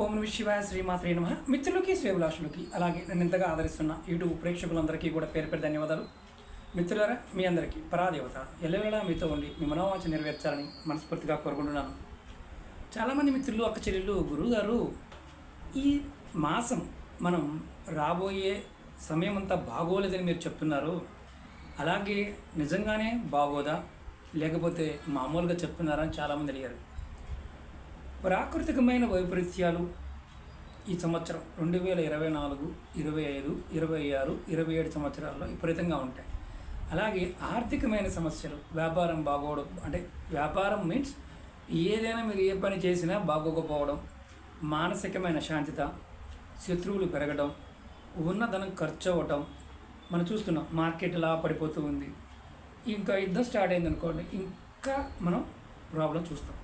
ఓం నమ శివాయ శ్రీమాత్రే నమ. మిత్రులకి శ్రేభిలాషులకి అలాగే నన్ను ఇంతగా ఆదరిస్తున్న యూట్యూబ్ ప్రేక్షకులందరికీ కూడా పేరు పేరు ధన్యవాదాలు. మిత్రులరా మీ అందరికీ పరాదేవత ఎల్లవేళలా మీతో ఉండి మీ మనోవాంఛ నెరవేర్చాలని మనస్ఫూర్తిగా కోరుకుంటున్నాను. చాలామంది మిత్రులు అక్క చెల్లెళ్ళు గురువుగారు ఈ మాసం మనం రాబోయే సమయం అంతా బాగోలేదని మీరు చెప్తున్నారు. అలాగే నిజంగానే బాగోదా? లేకపోతే మామూలుగా చెప్తున్నారని చాలామంది అడిగారు. ప్రాకృతికమైన వైపరీత్యాలు ఈ సంవత్సరం రెండు వేల ఇరవై నాలుగు ఇరవై ఐదు ఇరవై ఆరు ఇరవై ఏడు సంవత్సరాల్లో విపరీతంగా ఉంటాయి. అలాగే ఆర్థికమైన సమస్యలు వ్యాపారం బాగోవడం అంటే వ్యాపారం మీన్స్ ఏదైనా మీరు ఏ పని చేసినా బాగోకపోవడం మానసికమైన శాంతిత శత్రువులు పెరగడం ఉన్న ధనం ఖర్చు అవ్వటం మనం చూస్తున్నాం మార్కెట్ ఇలా పడిపోతూ ఉంది. ఇంకా యుద్ధం స్టార్ట్ అయింది అనుకోండి ఇంకా మనం ప్రాబ్లం చూస్తాం.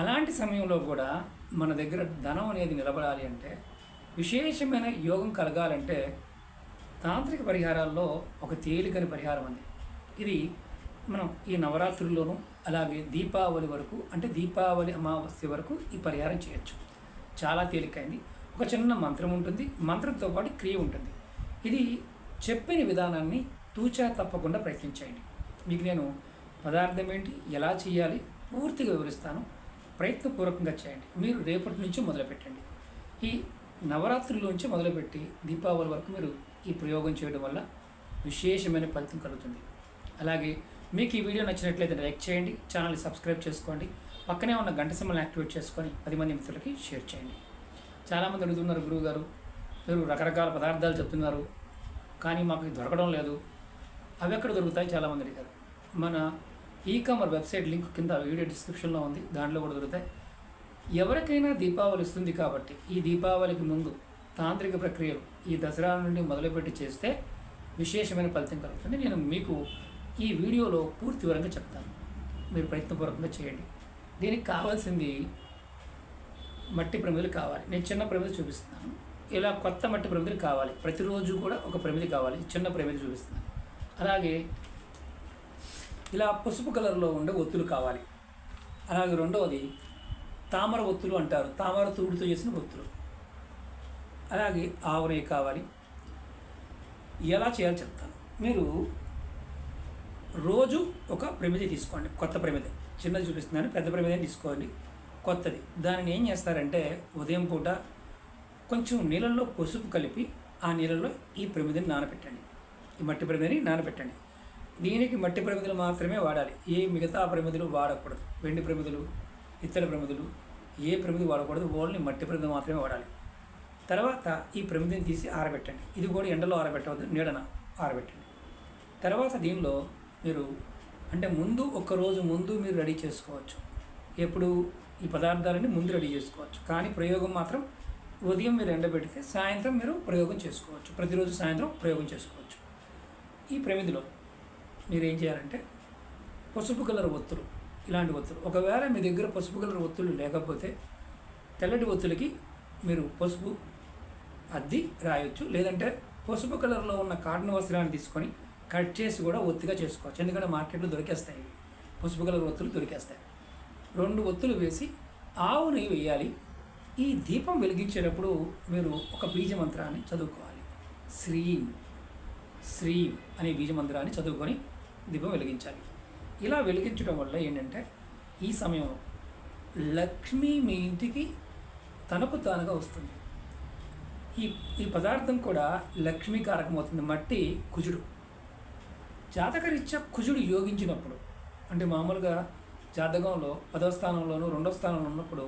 అలాంటి సమయంలో కూడా మన దగ్గర ధనం అనేది నిలబడాలి అంటే విశేషమైన యోగం కలగాలంటే తాంత్రిక పరిహారాల్లో ఒక తేలికని పరిహారం ఉంది ఇది మనం ఈ నవరాత్రుల్లోనూ అలాగే దీపావళి వరకు అంటే దీపావళి అమావాస్య వరకు ఈ పరిహారం చేయొచ్చు. చాలా తేలికైంది. ఒక చిన్న మంత్రం ఉంటుంది. మంత్రంతో పాటు క్రియ ఉంటుంది. ఇది చెప్పిన విధానాన్ని తూచా తప్పకుండా ప్రయత్నించేయండి మీకు నేను పదార్థం ఏంటి ఎలా చేయాలి పూర్తిగా వివరిస్తాను. ప్రయత్నపూర్వకంగా చేయండి. మీరు రేపటి నుంచి మొదలుపెట్టండి. ఈ నవరాత్రుల్లోంచి మొదలుపెట్టి దీపావళి వరకు మీరు ఈ ప్రయోగం చేయడం వల్ల విశేషమైన ఫలితం కలుగుతుంది. అలాగే మీకు ఈ వీడియో నచ్చినట్లయితే లైక్ చేయండి ఛానల్ని సబ్స్క్రైబ్ చేసుకోండి పక్కనే ఉన్న గంట సింబల్ని యాక్టివేట్ చేసుకొని పది మంది మిత్రులకి షేర్ చేయండి. చాలామంది అడుగుతున్నారు గురువు గారు మీరు రకరకాల పదార్థాలు చెప్తున్నారు కానీ మాకు దొరకడం లేదు. అవి ఎక్కడ దొరుకుతాయి? చాలామంది అడిగారు. మన ఈ కామర్ వెబ్సైట్ లింక్ కింద వీడియో డిస్క్రిప్షన్లో ఉంది. దాంట్లో కూడా దొరుకుతాయి. ఎవరికైనా దీపావళి వస్తుంది కాబట్టి ఈ దీపావళికి ముందు తాంత్రిక ప్రక్రియలు ఈ దసరా నుండి మొదలుపెట్టి చేస్తే విశేషమైన ఫలితం కలుగుతుంది. నేను మీకు ఈ వీడియోలో పూర్తి వివరంగా చెప్తాను. మీరు ప్రయత్నపూర్వకంగా చేయండి. దీనికి కావాల్సింది మట్టి ప్రమిదలు కావాలి. నేను చిన్న ప్రమిది చూపిస్తున్నాను. ఇలా కొత్త మట్టి ప్రమిదలు కావాలి. ప్రతిరోజు కూడా ఒక ప్రమిది కావాలి. చిన్న ప్రమిది చూపిస్తున్నాను. అలాగే ఇలా పసుపు కలర్లో ఉండే ఒత్తులు కావాలి. అలాగే రెండవది తామర ఒత్తులు అంటారు. తామర తూడుతో చేసిన ఒత్తులు. అలాగే ఆవు కావాలి. ఎలా చేయాలో చెప్తాను. మీరు రోజు ఒక ప్రమిది తీసుకోండి. కొత్త ప్రమిది చిన్నది చూపిస్తున్నాను. పెద్ద ప్రమిదే తీసుకోండి. కొత్తది. దానిని ఏం చేస్తారంటే ఉదయం పూట కొంచెం నీళ్ళల్లో పసుపు కలిపి ఆ నీళ్ళలో ఈ ప్రమిదిని నానబెట్టండి. ఈ మట్టి ప్రమిదిని నానబెట్టండి. దీనికి మట్టి ప్రమిదలు మాత్రమే వాడాలి. ఏ మిగతా ప్రమిదలు వాడకూడదు. వెండి ప్రమిదలు ఇత్తడి ప్రమిదలు ఏ ప్రమిది వాడకూడదు. ఓన్లీ మట్టి ప్రమిది మాత్రమే వాడాలి. తర్వాత ఈ ప్రమిదిని తీసి ఆరబెట్టండి. ఇది కూడా ఎండలో ఆరబెట్టవద్దు నీడన ఆరబెట్టండి. తర్వాత దీనిలో మీరు అంటే ముందు ఒక్కరోజు రోజు ముందు మీరు రెడీ చేసుకోవచ్చు. ఎప్పుడు ఈ పదార్థాలని ముందు రెడీ చేసుకోవచ్చు. కానీ ప్రయోగం మాత్రం ఉదయం మీరు ఎండబెడితే సాయంత్రం మీరు ప్రయోగం చేసుకోవచ్చు. ప్రతిరోజు సాయంత్రం ప్రయోగం చేసుకోవచ్చు. ఈ ప్రమిదిలో మీరు ఏం చేయాలంటే పసుపు కలర్ ఒత్తులు ఇలాంటి ఒత్తులు. ఒకవేళ మీ దగ్గర పసుపు కలర్ ఒత్తులు లేకపోతే తెల్లటి ఒత్తులకి మీరు పసుపు అద్ది రాయొచ్చు. లేదంటే పసుపు కలర్లో ఉన్న కాటన్ వస్త్రాన్ని తీసుకొని కట్ చేసి కూడా ఒత్తిగా చేసుకోవచ్చు. ఎందుకంటే మార్కెట్లో దొరికేస్తాయి ఇవి. పసుపు కలర్ ఒత్తులు దొరికేస్తాయి. రెండు ఒత్తులు వేసి ఆవు నెయ్యి వేయాలి. ఈ దీపం వెలిగించేటప్పుడు మీరు ఒక బీజ మంత్రాన్ని చదువుకోవాలి. శ్రీం. శ్రీ అనే బీజ మందిరాన్ని చదువుకొని దీపం వెలిగించాలి. ఇలా వెలిగించడం వల్ల ఏంటంటే ఈ సమయంలో లక్ష్మి మీ ఇంటికి తనకు తానుగా వస్తుంది. ఈ ఈ పదార్థం కూడా లక్ష్మీ అవుతుంది మట్టి కుజుడు. జాతకరీత్యా కుజుడు యోగించినప్పుడు అంటే మామూలుగా జాతకంలో పదవ స్థానంలోనూ రెండవ స్థానంలో ఉన్నప్పుడు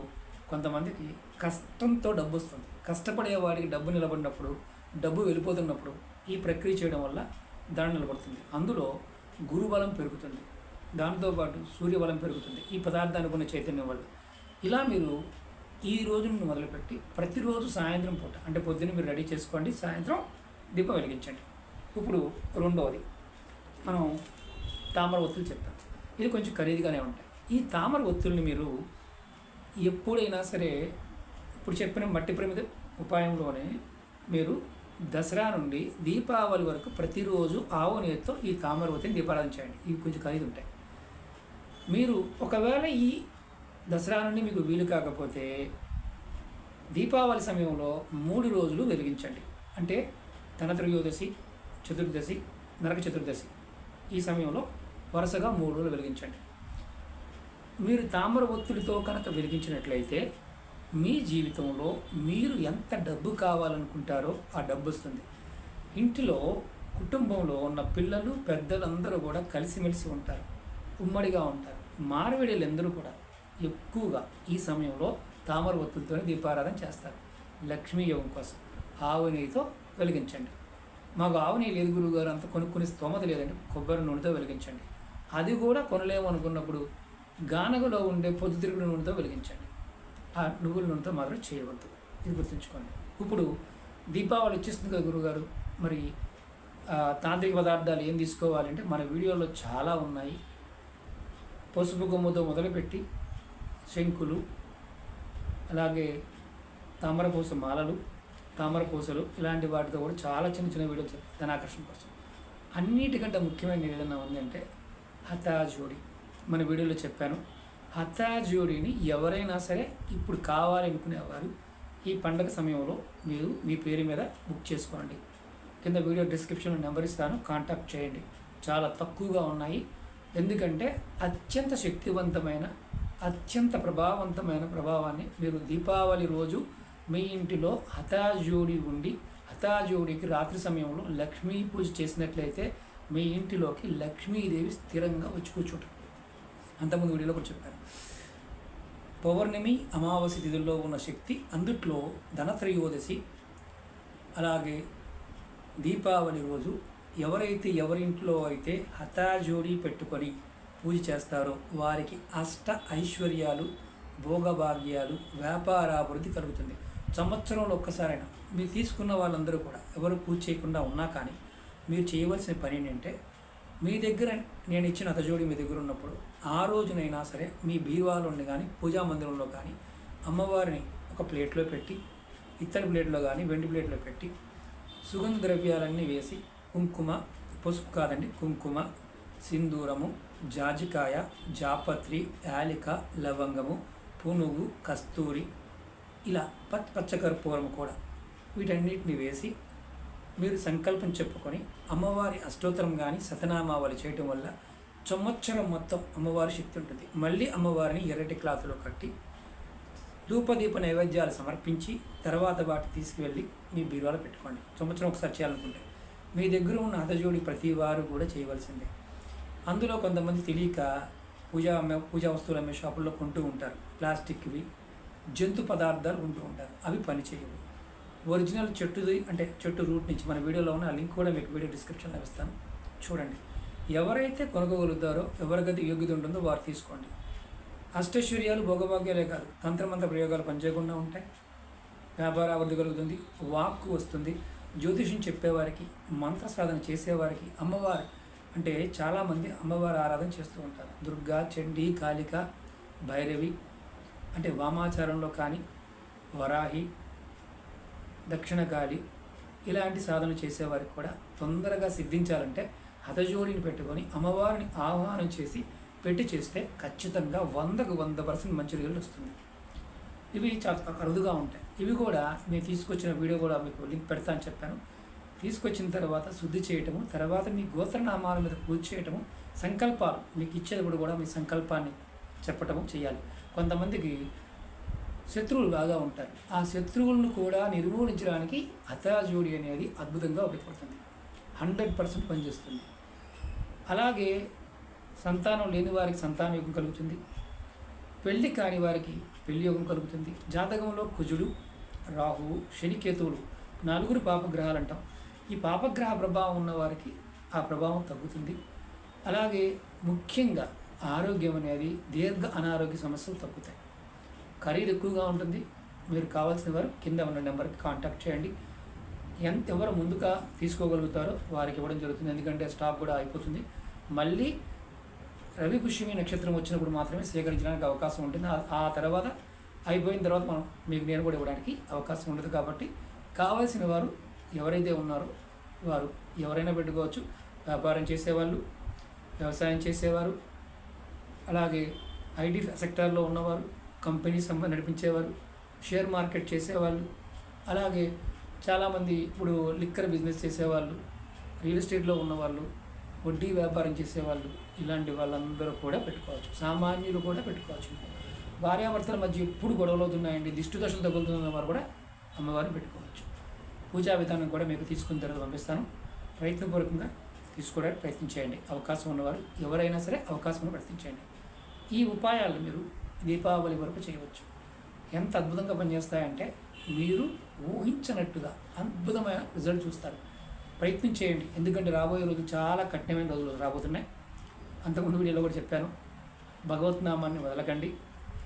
కొంతమందికి కష్టంతో డబ్బు వస్తుంది కష్టపడే వాడికి డబ్బు నిలబడినప్పుడు డబ్బు వెళ్ళిపోతున్నప్పుడు ఈ ప్రక్రియ చేయడం వల్ల దాని నిలబడుతుంది. అందులో గురుబలం పెరుగుతుంది. దాంతోపాటు సూర్యబలం పెరుగుతుంది. ఈ పదార్థానికి ఉన్న చైతన్యం వల్ల. ఇలా మీరు ఈ రోజు నుండి మొదలుపెట్టి ప్రతిరోజు సాయంత్రం పూట అంటే పొద్దున్న మీరు రెడీ చేసుకోండి. సాయంత్రం దీపం వెలిగించండి. ఇప్పుడు రెండవది. మనం తామర ఒత్తులు చెప్తాం. ఇది కొంచెం ఖరీదుగానే ఉంటాయి. ఈ తామర ఒత్తుల్ని మీరు ఎప్పుడైనా సరే ఇప్పుడు చెప్పిన మట్టి ప్రమిద ఉపాయంలోనే మీరు దసరా నుండి దీపావళి వరకు ప్రతిరోజు ఆవు నేతితో ఈ తామర దీపారాధన చేయండి. ఇవి కొంచెం ఖరీదు ఉంటాయి మీరు ఒకవేళ ఈ దసరా నుండి మీకు వీలు కాకపోతే దీపావళి సమయంలో మూడు రోజులు వెలిగించండి. అంటే ధనత్రయోదశి చతుర్దశి నరక చతుర్దశి ఈ సమయంలో వరుసగా మూడు రోజులు వెలిగించండి. మీరు తామర ఒత్తిడితో కనుక వెలిగించినట్లయితే మీ జీవితంలో మీరు ఎంత డబ్బు కావాలనుకుంటారో ఆ డబ్బు వస్తుంది. ఇంటిలో కుటుంబంలో ఉన్న పిల్లలు పెద్దలందరూ కూడా కలిసిమెలిసి ఉంటారు. ఉమ్మడిగా ఉంటారు. మారవిడీలందరూ కూడా ఎక్కువగా ఈ సమయంలో తామర ఒత్తులతోనే దీపారాధన చేస్తారు. లక్ష్మీ యోగం కోసం ఆవు నెయ్యితో వెలిగించండి. మాకు ఆవు నెయ్యి లేదు గారు అంత కొనుక్కునే స్తోమత లేదండి. కొబ్బరి నూనెతో వెలిగించండి. అది కూడా కొనలేము అనుకున్నప్పుడు గానగలో ఉండే పొద్దుతిరుగుడు నూనెతో వెలిగించండి. ఆ నువ్వుల నూనెతో మాత్రం చేయవద్దు. ఇది గుర్తుంచుకోండి. ఇప్పుడు దీపావళి వచ్చేస్తుంది కదా గురుగారు. మరి తాంత్రిక పదార్థాలు ఏం తీసుకోవాలంటే మన వీడియోలో చాలా ఉన్నాయి. పసుపు గుమ్మతో మొదలుపెట్టి శంకులు అలాగే తామరపూస మాలలు తామరపూసలు ఇలాంటి వాటితో కూడా చాలా చిన్న చిన్న వీడియోలు ధనాకర్షణ కోసం. అన్నిటికంటే ముఖ్యమైన ఏదైనా ఉందంటే హతాజోడి. మన వీడియోలో చెప్పాను. హతాజోడిని ఎవరైనా సరే ఇప్పుడు కావాలనుకునేవారు ఈ పండగ సమయంలో మీరు మీ పేరు మీద బుక్ చేసుకోండి. కింద వీడియో డిస్క్రిప్షన్లో నెంబర్ ఇస్తాను కాంటాక్ట్ చేయండి. చాలా తక్కువగా ఉన్నాయి. ఎందుకంటే అత్యంత శక్తివంతమైన అత్యంత ప్రభావవంతమైన ప్రభావాన్ని మీరు దీపావళి రోజు మీ ఇంటిలో హతాజోడి ఉండి హతాజోడికి రాత్రి సమయంలో లక్ష్మీ పూజ చేసినట్లయితే మీ ఇంటిలోకి లక్ష్మీదేవి స్థిరంగా వచ్చి కూర్చుంటారు అంతకుముందు వీడియోలో కూడా చెప్పాను. పౌర్ణమి అమావాస్య తిథుల్లో ఉన్న శక్తి అందుట్లో ధనత్రయోదశి అలాగే దీపావళి రోజు ఎవరైతే ఎవరింట్లో అయితే హతాజోడి పెట్టుకొని పూజ చేస్తారో వారికి అష్ట ఐశ్వర్యాలు భోగభాగ్యాలు వ్యాపారాభివృద్ధి కలుగుతుంది. సంవత్సరంలో ఒక్కసారైనా మీరు తీసుకున్న వాళ్ళందరూ కూడా ఎవరు పూజ చేయకుండా ఉన్నా కానీ మీరు చేయవలసిన పని ఏంటంటే మీ దగ్గర నేను ఇచ్చిన అతజోడి మీ దగ్గర ఉన్నప్పుడు ఆ రోజునైనా సరే మీ బీరువాలోని కానీ పూజా మందిరంలో కానీ అమ్మవారిని ఒక ప్లేట్లో పెట్టి ఇత్తడి ప్లేట్లో కానీ వెండి ప్లేట్లో పెట్టి సుగంధ ద్రవ్యాలన్నీ వేసి కుంకుమ పసుపు కాదండి కుంకుమ సింధూరము జాజికాయ జాపత్రి యాలిక లవంగము పునుగు కస్తూరి ఇలా పచ్చ పచ్చకర్పూరం కూడా వీటన్నిటిని వేసి మీరు సంకల్పం చెప్పుకొని అమ్మవారి అష్టోత్తరం కానీ సతనామావళి చేయటం వల్ల సంవత్సరం మొత్తం అమ్మవారి శక్తి ఉంటుంది. మళ్ళీ అమ్మవారిని ఎర్రటి క్లాత్లో కట్టి ధూపదీప నైవేద్యాలు సమర్పించి తర్వాత వాటి తీసుకువెళ్ళి మీ బీరువాలో పెట్టుకోండి. సంవత్సరం ఒకసారి చేయాలనుకుంటే మీ దగ్గర ఉన్న హతజోడి ప్రతి వారు కూడా చేయవలసిందే. అందులో కొంతమంది తెలియక పూజా అమ్మే పూజా వస్తువులు అమ్మే షాపుల్లో కొంటూ ఉంటారు. ప్లాస్టిక్వి జంతు పదార్థాలు కొంటూ ఉంటారు. అవి పనిచేయవు ఒరిజినల్ చెట్టుది అంటే చెట్టు రూట్ నుంచి మన వీడియోలో ఉన్న ఆ లింక్ కూడా మీకు వీడియో డిస్క్రిప్షన్లో ఇస్తాను. చూడండి. ఎవరైతే కొనుక్కోగలుగుతారో ఎవరికైతే యోగ్యత ఉంటుందో వారు తీసుకోండి. అష్టైశ్వర్యాలు భోగభాగ్యాలే కాదు తంత్రమంత్ర ప్రయోగాలు పనిచేయకుండా ఉంటాయి. వ్యాపార అభివృద్ధి కలుగుతుంది వాక్కు వస్తుంది. జ్యోతిషం చెప్పేవారికి మంత్ర సాధన చేసేవారికి అమ్మవారు అంటే చాలామంది అమ్మవారి ఆరాధన చేస్తూ ఉంటారు. దుర్గా చండి కాళిక భైరవి అంటే వామాచారంలో కానీ వరాహి దక్షిణ గాలి ఇలాంటి సాధనలు చేసేవారికి కూడా తొందరగా సిద్ధించాలంటే హతజోడిని పెట్టుకొని అమ్మవారిని ఆహ్వానం చేసి పెట్టి చేస్తే ఖచ్చితంగా వందకు వంద పర్సెంట్ మంచి రిజల్ట్ వస్తుంది. ఇవి చాలా అరుదుగా ఉంటాయి. ఇవి కూడా నేను తీసుకొచ్చిన వీడియో కూడా మీకు లింక్ పెడతాను చెప్పాను. తీసుకొచ్చిన తర్వాత శుద్ధి చేయటము తర్వాత మీ గోత్రనామాల మీద పూజ చేయటము సంకల్పాలు మీకు ఇచ్చేటప్పుడు కూడా మీ సంకల్పాన్ని చెప్పటము చేయాలి. కొంతమందికి శత్రువులు బాగా ఉంటారు ఆ శత్రువులను కూడా నిర్మూలించడానికి అతరాజోడి అనేది అద్భుతంగా ఉపయోగపడుతుంది. హండ్రెడ్ పర్సెంట్ పనిచేస్తుంది. అలాగే సంతానం లేని వారికి సంతాన యోగం కలుగుతుంది. పెళ్ళి కాని వారికి పెళ్ళి యోగం కలుగుతుంది. జాతకంలో కుజుడు రాహువు శనికేతువులు నలుగురు పాపగ్రహాలు అంటాం ఈ పాపగ్రహ ప్రభావం ఉన్న వారికి ఆ ప్రభావం తగ్గుతుంది. అలాగే ముఖ్యంగా ఆరోగ్యం అనేది దీర్ఘ అనారోగ్య సమస్యలు తగ్గుతాయి. ఖరీదు ఎక్కువగా ఉంటుంది. మీరు కావాల్సిన వారు కింద ఉన్న నెంబర్కి కాంటాక్ట్ చేయండి. ఎంత ఎవరు ముందుగా తీసుకోగలుగుతారో వారికి ఇవ్వడం జరుగుతుంది. ఎందుకంటే స్టాక్ కూడా అయిపోతుంది. మళ్ళీ రవి పుష్యమి నక్షత్రం వచ్చినప్పుడు మాత్రమే సేకరించడానికి అవకాశం ఉంటుంది. ఆ- తర్వాత అయిపోయిన తర్వాత మనం మీకు నేను కూడా ఇవ్వడానికి అవకాశం ఉండదు కాబట్టి కావాల్సిన వారు ఎవరైతే ఉన్నారో వారు ఎవరైనా పెట్టుకోవచ్చు. వ్యాపారం చేసేవాళ్ళు వ్యవసాయం చేసేవారు అలాగే ఐటీ సెక్టార్లో ఉన్నవారు కంపెనీ సంబంధ నడిపించేవారు షేర్ మార్కెట్ చేసేవాళ్ళు అలాగే చాలామంది ఇప్పుడు లిక్కర్ బిజినెస్ చేసేవాళ్ళు రియల్ ఎస్టేట్లో ఉన్నవాళ్ళు వడ్డీ వ్యాపారం చేసేవాళ్ళు ఇలాంటి వాళ్ళందరూ కూడా పెట్టుకోవచ్చు. సామాన్యులు కూడా పెట్టుకోవచ్చు. భార్యాభర్తల మధ్య ఎప్పుడు గొడవలు అవుతున్నాయండి దిష్టి దశలు తగులుతున్న వారు కూడా అమ్మవారిని పెట్టుకోవచ్చు. పూజా విధానం కూడా మీకు తీసుకున్న తర్వాత పంపిస్తాను. ప్రయత్నపూర్వకంగా తీసుకోవడానికి ప్రయత్నించేయండి. అవకాశం ఉన్నవారు ఎవరైనా సరే అవకాశం ప్రయత్నించండి ఈ ఉపాయాలు మీరు దీపావళి వరకు చేయవచ్చు. ఎంత అద్భుతంగా పనిచేస్తాయంటే మీరు ఊహించనట్టుగా అద్భుతమైన రిజల్ట్ చూస్తారు. ప్రయత్నం చేయండి. ఎందుకంటే రాబోయే రోజులు చాలా కఠినమైన రోజులు రాబోతున్నాయి. అంతకుముందు వీడియోలో కూడా చెప్పాను. భగవత్నామాన్ని వదలకండి.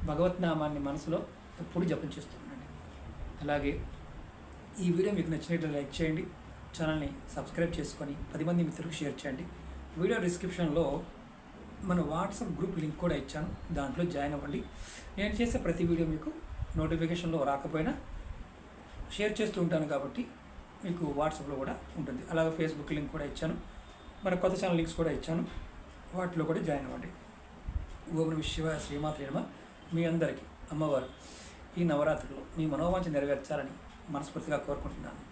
భగవత్నామాన్ని మనసులో ఎప్పుడు జపం చేస్తూ ఉండండి. అలాగే ఈ వీడియో మీకు నచ్చినట్లు లైక్ చేయండి. ఛానల్ని సబ్స్క్రైబ్ చేసుకొని పది మంది మిత్రులకు షేర్ చేయండి. వీడియో డిస్క్రిప్షన్లో మన వాట్సాప్ గ్రూప్ లింక్ కూడా ఇచ్చాను దాంట్లో జాయిన్ అవ్వండి. నేను చేసే ప్రతి వీడియో మీకు నోటిఫికేషన్లో రాకపోయినా షేర్ చేస్తూ ఉంటాను కాబట్టి మీకు వాట్సాప్లో కూడా ఉంటుంది. అలాగే ఫేస్బుక్ లింక్ కూడా ఇచ్చాను. మన కొత్త ఛానల్ లింక్స్ కూడా ఇచ్చాను. వాటిలో కూడా జాయిన్ అవ్వండి. ఓం శివ శ్రీమాత్రి నమ. మీ అందరికీ అమ్మవారు ఈ నవరాత్రులు మీ మనోవాంఛ నెరవేర్చాలని మనస్ఫూర్తిగా కోరుకుంటున్నాను.